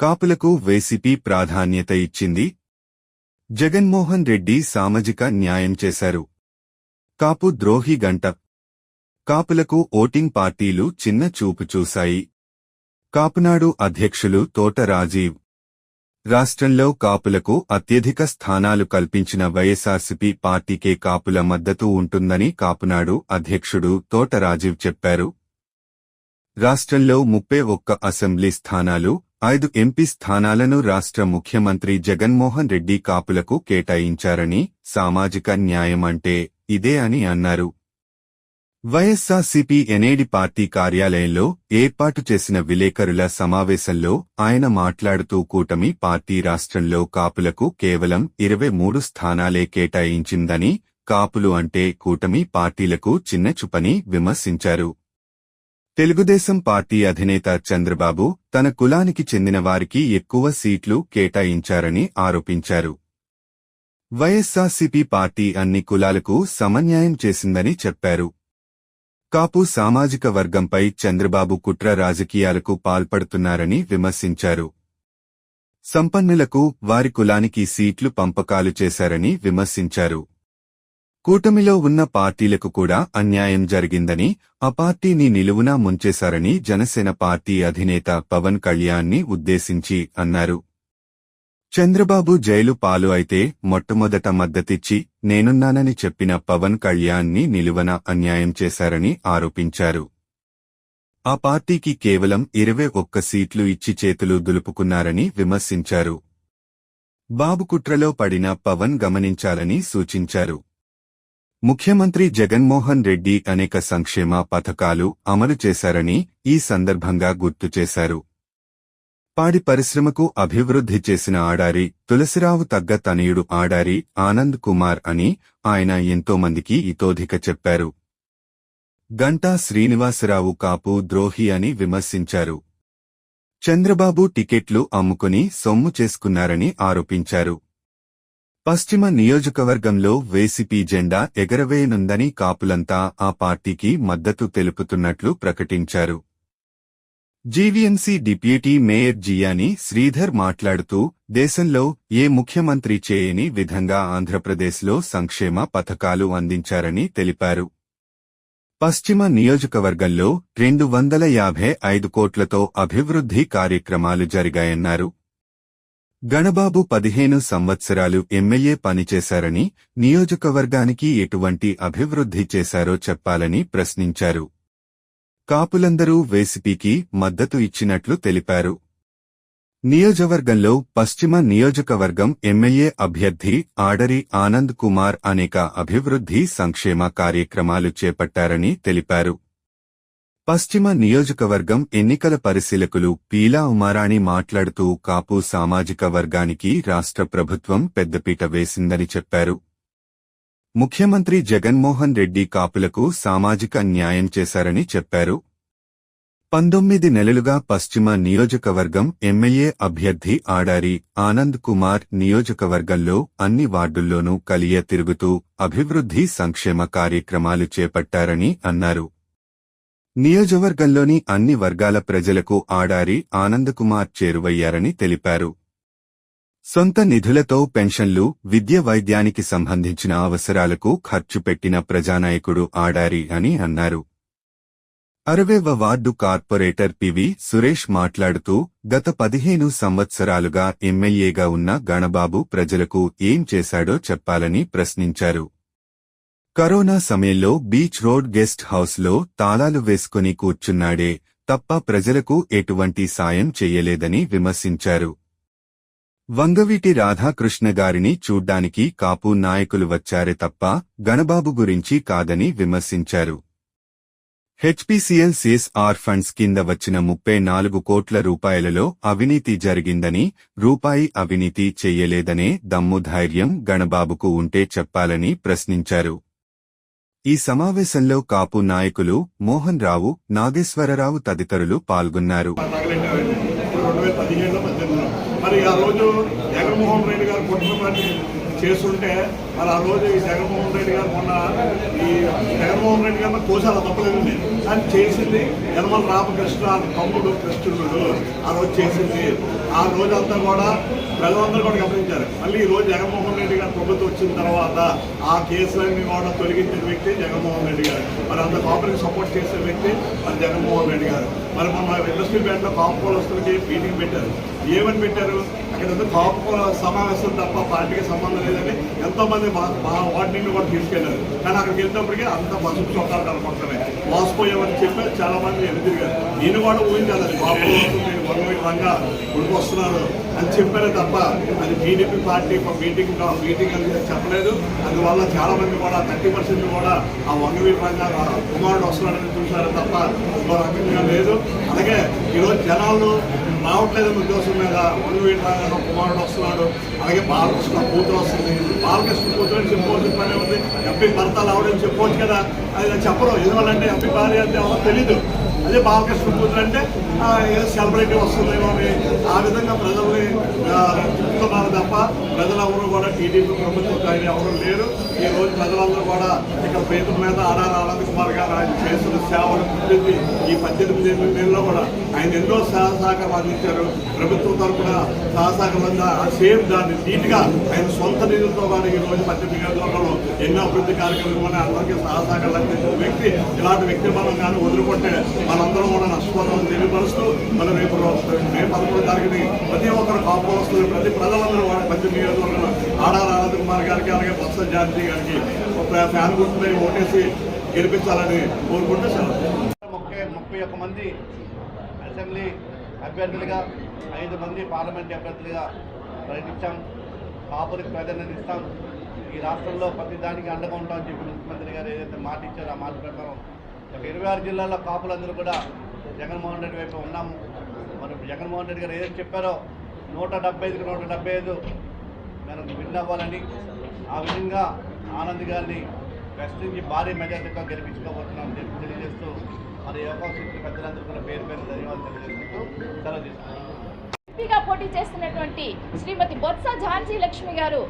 కాపులకు వైసీపీ ప్రాధాన్యత ఇచ్చింది. జగన్మోహన్ రెడ్డి సామాజిక న్యాయం చేశారు. కాపు ద్రోహి గంట. కాపులకు ఓటింగ్ పార్టీలు చిన్న చూపు చూశాయి. కాపునాడు అధ్యక్షులు తోట రాజీవ్. రాష్ట్రంలో కాపులకు అత్యధిక స్థానాలు కల్పించిన వైఎస్ఆర్సీపీ పార్టీకే కాపుల మద్దతు ఉంటుందని కాపునాడు అధ్యక్షుడు తోట రాజీవ్ చెప్పారు. రాష్ట్రంలో ముప్పై ఒక్క అసెంబ్లీ స్థానాలు ఐదు ఎంపీ స్థానాలను రాష్ట్ర ముఖ్యమంత్రి జగన్మోహన్ రెడ్డి కాపులకు కేటాయించారని సామాజిక న్యాయం అంటే ఇదే అని అన్నారు. వైఎస్సార్సీపీ ఎనేడి పార్టీ కార్యాలయంలో ఏర్పాటు చేసిన విలేకరుల సమావేశంలో ఆయన మాట్లాడుతూ కూటమి పార్టీ రాష్ట్రంలో కాపులకు కేవలం ఇరవై మూడు స్థానాలే కేటాయించిందని కాపులు అంటే కూటమి పార్టీలకు చిన్నచుపని విమర్శించారు. తెలుగుదేశం పార్టీ అధినేత చంద్రబాబు తన కులానికి చెందిన వారికి ఎక్కువ సీట్లు కేటాయించారని ఆరోపించారు. వైఎస్సార్సీపీ పార్టీ అన్ని కులాలకు సమన్యాయం చేసిందని చెప్పారు. కాపు సామాజిక వర్గంపై చంద్రబాబు కుట్ర రాజకీయాలకు పాల్పడుతున్నారని విమర్శించారు. సంపన్నులకు వారి కులానికి సీట్లు పంపకాలు చేశారని విమర్శించారు. కూటమిలో ఉన్న పార్టీలకు కూడా అన్యాయం జరిగిందని ఆ పార్టీని నిలువునా ముంచేశారని జనసేన పార్టీ అధినేత పవన్ కళ్యాణ్ని ఉద్దేశించి అన్నారు. చంద్రబాబు జైలు పాలు అయితే మొట్టమొదట మద్దతిచ్చి నేనున్నానని చెప్పిన పవన్ కళ్యాణ్ని నిలువన అన్యాయం చేశారని ఆరోపించారు. ఆ పార్టీకి కేవలం ఇరవై ఒక్క సీట్లు ఇచ్చి చేతులు దులుపుకున్నారని విమర్శించారు. బాబు కుట్రలో పడిన పవన్ గమనించాలని సూచించారు. ముఖ్యమంత్రి జగన్మోహన్ రెడ్డి అనేక సంక్షేమ పథకాలు అమలు చేశారని ఈ సందర్భంగా గుర్తు చేశారు. పాడి పరిశ్రమకు అభివృద్ధి చేసిన ఆడారి తులసిరావు తగ్గ తనయుడు ఆడారి ఆనంద్ కుమార్ అని ఆయన ఎంతో మందికి ఇతోధిక చెప్పారు. గంటా శ్రీనివాసరావు కాపు ద్రోహి అని విమర్శించారు. చంద్రబాబు టికెట్లు అమ్ముకుని సొమ్ము చేసుకున్నారని ఆరోపించారు. పశ్చిమ నియోజకవర్గంలో వేసిపి జెండా ఎగరవేయనుందని కాపులంతా ఆ పార్టీకి మద్దతు తెలుపుతున్నట్లు ప్రకటించారు. GVMC deputy mayor Jiyani Sridhar మాట్లాడుతూ దేశంలో ఏ ముఖ్యమంత్రి చేయని విధంగా ఆంధ్రప్రదేశ్లో సంక్షేమ పథకాలు అందించారని తెలిపారు. పశ్చిమ నియోజకవర్గంలో రెండు వందల యాభై ఐదు కోట్లతో అభివృద్ధి కార్యక్రమాలు జరిగాయన్నారు. గణబాబు పదిహేను సంవత్సరాలు ఎమ్మెల్యే పనిచేశారని నియోజకవర్గానికి ఎటువంటి అభివృద్ధి చేశారో చెప్పాలని ప్రశ్నించారు. కాపులందరూ వేసిపికి మద్దతు ఇచ్చినట్లు తెలిపారు. నియోజకవర్గంలో పశ్చిమ నియోజకవర్గం ఎమ్మెల్యే అభ్యర్థి ఆడరి ఆనంద్ కుమార్ అనేక అభివృద్ధి సంక్షేమ కార్యక్రమాలు చేపట్టారని తెలిపారు. పశ్చిమ నియోజకవర్గం ఎన్నికల పరిశీలకులు పీలా ఉమారాణి మాట్లాడుతూ కాపు సామాజిక వర్గానికి రాష్ట్ర ప్రభుత్వం పెద్దపీట వేసిందని చెప్పారు. ముఖ్యమంత్రి జగన్మోహన్ రెడ్డి కాపులకు సామాజిక న్యాయం చేశారని చెప్పారు. పంతొమ్మిది నెలలుగా పశ్చిమ నియోజకవర్గం ఎమ్మెల్యే అభ్యర్థి ఆడారి ఆనంద్ కుమార్ నియోజకవర్గంలో అన్ని వార్డుల్లోనూ కలియ తిరుగుతూ అభివృద్ధి సంక్షేమ కార్యక్రమాలు చేపట్టారని అన్నారు. నియోజకవర్గంలోని అన్ని వర్గాల ప్రజలకు ఆడారి ఆనందకుమార్ చేరువయ్యారని తెలిపారు. సొంత నిధులతో పెన్షన్లు విద్య వైద్యానికి సంబంధించిన అవసరాలకు ఖర్చు పెట్టిన ప్రజానాయకుడు ఆడారి అని అన్నారు. అరవేవ ward corporator P V Suresh మాట్లాడుతూ గత పదిహేను సంవత్సరాలుగా ఎమ్మెల్యేగా ఉన్న గణబాబు ప్రజలకు ఏం చేశాడో చెప్పాలని ప్రశ్నించారు. కరోనా సమయంలో బీచ్ రోడ్ గెస్ట్ హౌస్లో తాళాలు వేసుకుని కూర్చున్నాడే తప్ప ప్రజలకు ఎటువంటి సాయం చెయ్యలేదని విమర్శించారు. వంగవీటి రాధాకృష్ణ గారిని చూడ్డానికి కాపు నాయకులు వచ్చారే తప్ప గణబాబు గురించి కాదని విమర్శించారు. హెచ్పీసీఎల్ సిఎస్ఆర్ ఫండ్స్ కింద వచ్చిన ముప్పై నాలుగు కోట్ల రూపాయలలో అవినీతి జరిగిందని రూపాయి అవినీతి చెయ్యలేదనే దమ్ము ధైర్యం గణబాబుకు ఉంటే చెప్పాలని ప్రశ్నించారు. ఈ సమావేశంలో కాపు నాయకులు మోహన్ రావు నాగేశ్వరరావు తదితరులు పాల్గొన్నారు. తగలెట్టారండి మరి ఆ రోజు జగన్మోహన్ రెడ్డి గారు కుటుంబాన్ని చేస్తుంటే మరి ఆ రోజు ఈ జగన్మోహన్ రెడ్డి గారు మొన్న ఈ జగన్మోహన్ రెడ్డి గారిని కోసాల తప్పలేదండి కానీ చేసింది యనమల రామకృష్ణ తమ్ముడు కృష్ణుడు. ఆ రోజు చేసింది. ఆ రోజంతా కూడా ప్రజలందరూ కూడా గమనించారు. మళ్ళీ ఈ రోజు జగన్మోహన్ రెడ్డి గారు ప్రభుత్వం వచ్చిన తర్వాత ఆ కేసులన్నీ కూడా తొలగించిన వ్యక్తి జగన్మోహన్ రెడ్డి గారు. మరి అంత కాపులకు సపోర్ట్ చేసే వ్యక్తి మరి జగన్మోహన్ రెడ్డి గారు. మరి మన ఇండస్ట్రీ బ్యాంక్లో కాపు పోలస్తులకి మీటింగ్ పెట్టారు. ఏమని పెట్టారు? అక్కడ కాపు సమావేశం తప్ప పార్టీకి సంబంధం లేదని ఎంతోమంది మా వార్డు నుండి కూడా తీసుకెళ్ళారు. కానీ అక్కడికి వెళ్ళినప్పటికీ అంత బస్సు చొక్కాలు కనపడుతున్నాయి. మోసపోయామని చెప్పి చాలా మంది ఎదురుగారు నేను కూడా ఊహించాలి బాబు కాపు వస్తుంది వన్ రంగా ఉడికొస్తున్నారు అని చెప్పారే తప్ప అది టీడీపీ పార్టీ ఒక మీటింగ్ మీటింగ్ అని చెప్పలేదు. అందువల్ల చాలా మంది కూడా థర్టీ పర్సెంట్ కూడా ఆ వంగవీటి రంగా కుమారుడు వస్తున్నాడని చూశారు తప్ప ఇంకో రకంగా లేదు. అలాగే ఈరోజు జనాలు రావట్లేదని ఉద్దేశం మీద వంగవీటి రంగా కుమారుడు వస్తున్నాడు. అలాగే బాలకృష్ణ కూతురు వస్తుంది. బాలకృష్ణ కూతురు అని చెప్పుకోవచ్చు పని ఉంది ఎంపీ భర్తలు ఆవిడని చెప్పుకోవచ్చు కదా. అది చెప్పరు ఎందువల్లంటే ఎంపీ భార్య అంటే ఎవరో తెలీదు. అదే బాలకృష్ణ కూతురు అంటే సెలబ్రిటీ వస్తుందేమో అని ఆ విధంగా ప్రజల్ని ఆ, తప్ప ప్రజలెవరూ కూడా టీడీపీ ప్రభుత్వం ఎవరూ ఎవరు లేరు ఈ రోజు ప్రజలందరూ కూడా ఇక్కడ పేదల మీద ఆడారి ఆనంద్ కుమార్ గారు ఆయన చేస్తున్న సేవలు గుర్తించి ఈ పద్దెనిమిది నెలల్లో కూడా ఆయన ఎన్నో సహాయ అందించారు. ప్రభుత్వం తరఫున సహాయ సహకారం ఆ సేమ్ దాన్ని నీట్గా ఆయన సొంత నిధులతో కూడా ఈ రోజు పద్దెనిమిది నియోజకవర్గంలో ఎన్నో అభివృద్ధి కార్యక్రమాలు అందరికీ సహాయ అందించిన వ్యక్తి. ఇలాంటి వ్యక్తి మనం కానీ వదులుకుంటే మనందరం కూడా నష్టపోతామని తెలియపరుస్తూ మనం రేపు రో- మే పదమూడు తారీఖుని ప్రతి ఒక్కరు కాపు ప్రతి ప్రజలందరూ కూడా పద్దెనిమిది నియోజకవర్గంలో ఆడారి కుమార్ గారికి అలాగే బొత్స జానకి గారికి ఒక ఫ్యాన్ గుర్తుపై ఓటేసి గెలిపించాలని కోరుకుంటూ సెలవు. ముప్పై ముప్పై ఒక్క మంది అసెంబ్లీ అభ్యర్థులుగా ఐదు మంది పార్లమెంట్ అభ్యర్థులుగా ప్రకటించాం. కాపులకు ప్రాధాన్యత ఇస్తాం. ఈ రాష్ట్రంలో ప్రతి దానికి అండగా ఉంటామని చెప్పి ముఖ్యమంత్రి గారు ఏదైతే మాట ఇచ్చారో ఆ మాట ప్రకారం ఒక ఇరవై ఆరు జిల్లాల్లో కాపులందరూ కూడా జగన్మోహన్ రెడ్డి వైపు ఉన్నాము మరి జగన్మోహన్ రెడ్డి గారు ఏదైతే చెప్పారో నూట డెబ్బై ఐదుకి నూట డెబ్బై ఐదు మేము విన్ అవ్వాలని ఆ విధంగా ఆనంద్ గారిని ప్రశ్నించి భారీ మెజార్టీతో గెలిపించుకోబోతున్నామని చెప్పి తెలియజేస్తూ మరి యోగా సీట్లు పెద్దలందరూ కూడా పేరు పేరు ధన్యవాదాలు తెలియజేసుకుంటూ సెలవు తీసుకున్నాను ఎంపీగా పోటీ చేస్తున్నటువంటి శ్రీమతి బొత్స ఝాన్సీ లక్ష్మి గారు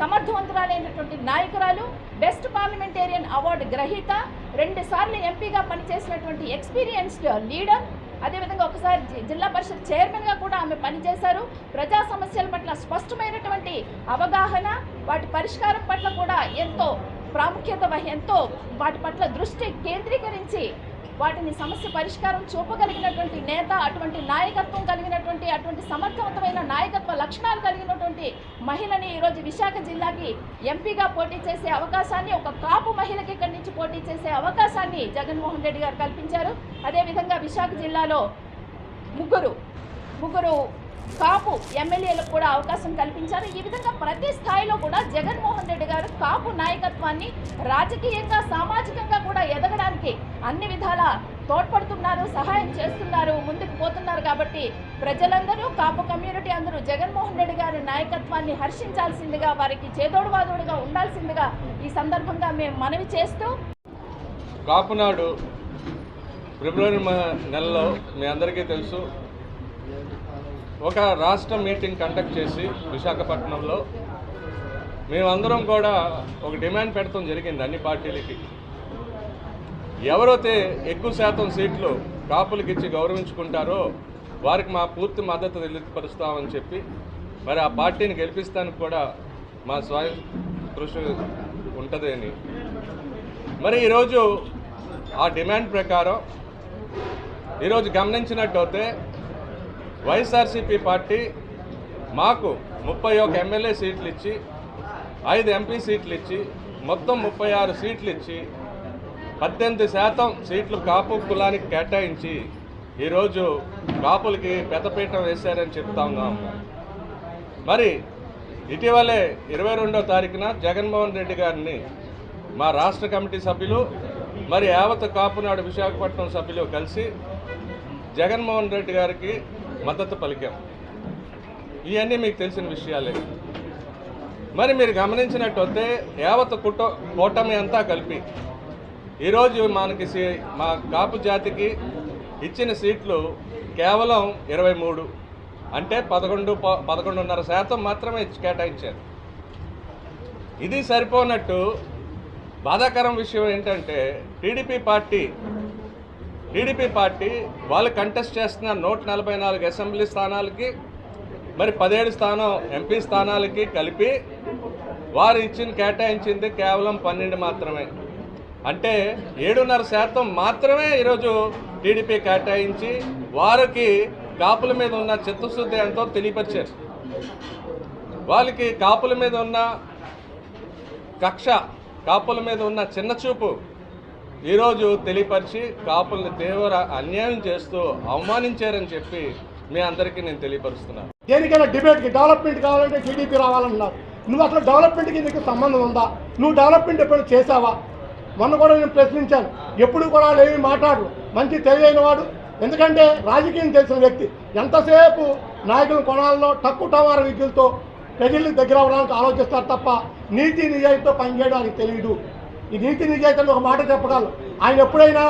సమర్థవంతురాలైనటువంటి నాయకురాలు బెస్ట్ పార్లమెంటేరియన్ అవార్డు గ్రహీత రెండుసార్లు ఎంపీగా పనిచేసినటువంటి ఎక్స్పీరియన్స్డ్ లీడర్ అదేవిధంగా ఒకసారి జిల్లా పరిషత్ చైర్మన్గా కూడా ఆమె పనిచేశారు. ప్రజా సమస్యల పట్ల స్పష్టమైనటువంటి అవగాహన వాటి పరిష్కారం పట్ల కూడా ఎంతో ప్రాముఖ్యత ఎంతో వాటి పట్ల దృష్టి కేంద్రీకరించి వాటిని సమస్య పరిష్కారం చూపగలిగినటువంటి నేత అటువంటి నాయకత్వం కలిగినటువంటి అటువంటి సమర్థవంతమైన నాయకత్వ లక్షణాలు కలిగినటువంటి మహిళని ఈరోజు విశాఖ జిల్లాకి ఎంపీగా పోటీ చేసే అవకాశాన్ని ఒక కాపు మహిళకి ఇక్కడి నుంచి పోటీ చేసే అవకాశాన్ని జగన్మోహన్ రెడ్డి గారు కల్పించారు. అదేవిధంగా విశాఖ జిల్లాలో ముగ్గురు ముగ్గురు కాపు ఎమ్మెల్యేలకు కూడా అవకాశం కల్పించారు. ఈ విధంగా ప్రతి స్థాయిలో కూడా జగన్మోహన్ రెడ్డి గారు కాపు నాయకత్వాన్ని రాజకీయంగా సామాజికంగా కూడా ఎదగడానికి అన్ని విధాల తోడ్పడుతున్నారు సహాయం చేస్తున్నారు ముందుకు పోతున్నారు కాబట్టి ప్రజలందరూ కాపు కమ్యూనిటీ అందరూ జగన్మోహన్ రెడ్డి గారి నాయకత్వాన్ని హర్షించాల్సిందిగా వారికి చేదోడువాదోడుగా ఉండాల్సిందిగా ఈ సందర్భంగా మేము మనవి చేస్తూ కాపునాడు ఫిబ్రవరి నెలలో మీ అందరికీ తెలుసు ఒక రాష్ట్ర మీటింగ్ కండక్ట్ చేసి విశాఖపట్నంలో మేమందరం కూడా ఒక డిమాండ్ పెడతాం జరిగింది అన్ని పార్టీలకి. ఎవరైతే ఎక్కువ శాతం సీట్లు కాపులకి ఇచ్చి గౌరవించుకుంటారో వారికి మా పూర్తి మద్దతు తెలియపరుస్తామని చెప్పి మరి ఆ పార్టీని గెలిపిస్తానికి కూడా మా స్వయం కృషి ఉంటుంది అని. మరి ఈరోజు ఆ డిమాండ్ ప్రకారం ఈరోజు గమనించినట్టయితే వైఎస్ఆర్సీపీ పార్టీ మాకు ముప్పై ఒక ఎమ్మెల్యే సీట్లు ఇచ్చి ఐదు ఎంపీ సీట్లు ఇచ్చి మొత్తం ముప్పై ఆరు సీట్లు ఇచ్చి పద్దెనిమిది శాతం సీట్లు కాపు కులానికి కేటాయించి ఈరోజు కాపులకి పెద్దపీఠం వేశారని చెప్తా ఉన్నాం మరి ఇటీవలే ఇరవై రెండో తారీఖున జగన్మోహన్ రెడ్డి గారిని మా రాష్ట్ర కమిటీ సభ్యులు మరి యావత్ కాపునాడు విశాఖపట్నం సభ్యులు కలిసి జగన్మోహన్ రెడ్డి గారికి మద్దతు పలికాం. ఇవన్నీ మీకు తెలిసిన విషయాలే. మరి మీరు గమనించినట్టయితే యావత్ కుట కూటమి అంతా కలిపి ఈరోజు మనకి మా కాపు జాతికి ఇచ్చిన సీట్లు కేవలం ఇరవై మూడు. అంటే పదకొండు ప- పదకొండున్నర శాతం మాత్రమే కేటాయించారు. ఇది సరిపోనట్టు బాధాకరం విషయం ఏంటంటే టీడీపీ పార్టీ టీడీపీ పార్టీ వాళ్ళు కంటెస్ట్ చేస్తున్న నూట నలభై నాలుగు అసెంబ్లీ స్థానాలకి మరి పదిహేడు స్థానం ఎంపీ స్థానాలకి కలిపి వారు ఇచ్చిన కేటాయించింది కేవలం పన్నెండు మాత్రమే. అంటే ఏడున్నర శాతం మాత్రమే ఈరోజు టీడీపీ కేటాయించి వారికి కాపుల మీద ఉన్న చిత్తశుద్ధి ఎంతో తెలియపరిచారు. వాళ్ళకి కాపుల మీద ఉన్న కక్ష కాపుల మీద ఉన్న చిన్న చూపు ఈరోజు తెలియపరిచి కాపుల్ని తీవ్ర అన్యాయం చేస్తూ అవమానించారని చెప్పి మీ అందరికీ నేను తెలియపరుస్తున్నాను. దేనికైనా డిబేట్కి డెవలప్మెంట్ కావాలంటే టీడీపీ రావాలన్నారు. నువ్వు అసలు డెవలప్మెంట్కి నీకు సంబంధం ఉందా? నువ్వు డెవలప్మెంట్ ఎప్పుడు చేసావా మొన్న కూడా నేను ప్రశ్నించాను. ఎప్పుడు కూడా వాళ్ళు ఏమి మాట్లాడరు. మంచి తెలియని వాడు. ఎందుకంటే రాజకీయం తెలిసిన వ్యక్తి. ఎంతసేపు నాయకుల కొనాలలో తక్కువ టవార విద్యులతో ప్రజలకు దగ్గర అవ్వడానికి ఆలోచిస్తారు తప్ప నీతి నిజాయితీతో పనిచేయడానికి తెలియదు. ఈ నీతి నిజాయితీని ఒక మాట చెప్పగలరు ఆయన ఎప్పుడైనా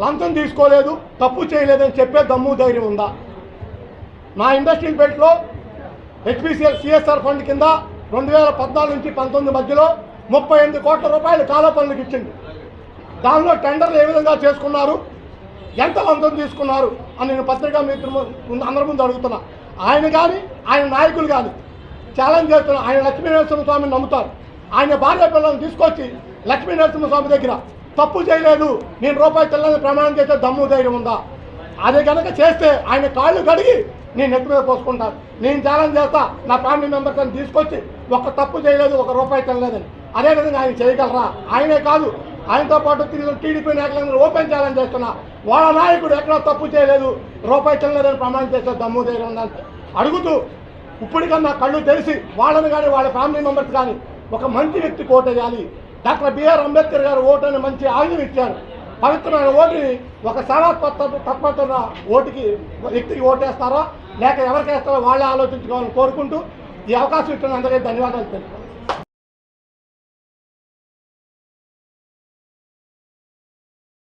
లంచం తీసుకోలేదు తప్పు చేయలేదని చెప్పే దమ్ము ధైర్యం ఉందా? నా ఇండస్ట్రియల్ బెల్ట్లో హెచ్పిసిఎల్ సిఎస్ఆర్ ఫండ్ కింద రెండు వేల పద్నాలుగు నుంచి పంతొమ్మిది మధ్యలో ముప్పై ఎనిమిది కోట్ల రూపాయలు కాలో పనులకు ఇచ్చింది. దానిలో టెండర్లు ఏ విధంగా చేసుకున్నారు? ఎంత లంచం తీసుకున్నారు? అని నేను పత్రికా మిత్రులు అందరి ముందు అడుగుతున్నా. ఆయన కానీ ఆయన నాయకులు కానీ ఛాలెంజ్ చేస్తున్నారు ఆయన లక్ష్మీనరసింహ స్వామిని నమ్ముతారు. ఆయన భార్య పిల్లలను తీసుకొచ్చి లక్ష్మీ నరసింహస్వామి దగ్గర తప్పు చేయలేదు నేను రూపాయి తెల్లని ప్రమాణం చేస్తే దమ్ము ధైర్యం ఉందా? అదే కనుక చేస్తే ఆయన కాళ్ళు కడిగి నేను నెత్తి మీద పోసుకుంటాను నేను ఛాలెంజ్ చేస్తా నా ఫ్యామిలీ మెంబర్స్ అని తీసుకొచ్చి ఒక తప్పు చేయలేదు ఒక రూపాయి తెల్లలేదని. అదేవిధంగా ఆయన చేయగలరా? ఆయనే కాదు. ఆయనతో పాటు తిరిగి టీడీపీ నాయకులందరూ ఓపెన్ ఛాలెంజ్ చేస్తున్నా వాళ్ళ నాయకుడు ఎక్కడ తప్పు చేయలేదు రూపాయి తెల్లలేదని ప్రమాణం చేస్తే దమ్ము ధైర్యం ఉందని అడుగుతూ ఇప్పటికన్నా కళ్ళు తెలిసి వాళ్ళని కానీ వాళ్ళ ఫ్యామిలీ మెంబర్స్ కానీ ఒక మంచి వ్యక్తికి ఓటేయాలి డాక్టర్ బిఆర్ అంబేద్కర్ గారు ఓటు అని మంచి ఆయుధం ఇచ్చారు. పవిత్రమైన ఓటుని ఒక సేవా తత్పరత ఓటుకి వ్యక్తికి ఓటేస్తారా? లేక ఎవరికి వేస్తారో వాళ్ళే ఆలోచించుకోవాలని కోరుకుంటూ ఈ అవకాశం ఇచ్చిన అందరికీ ధన్యవాదాలు తెలుపు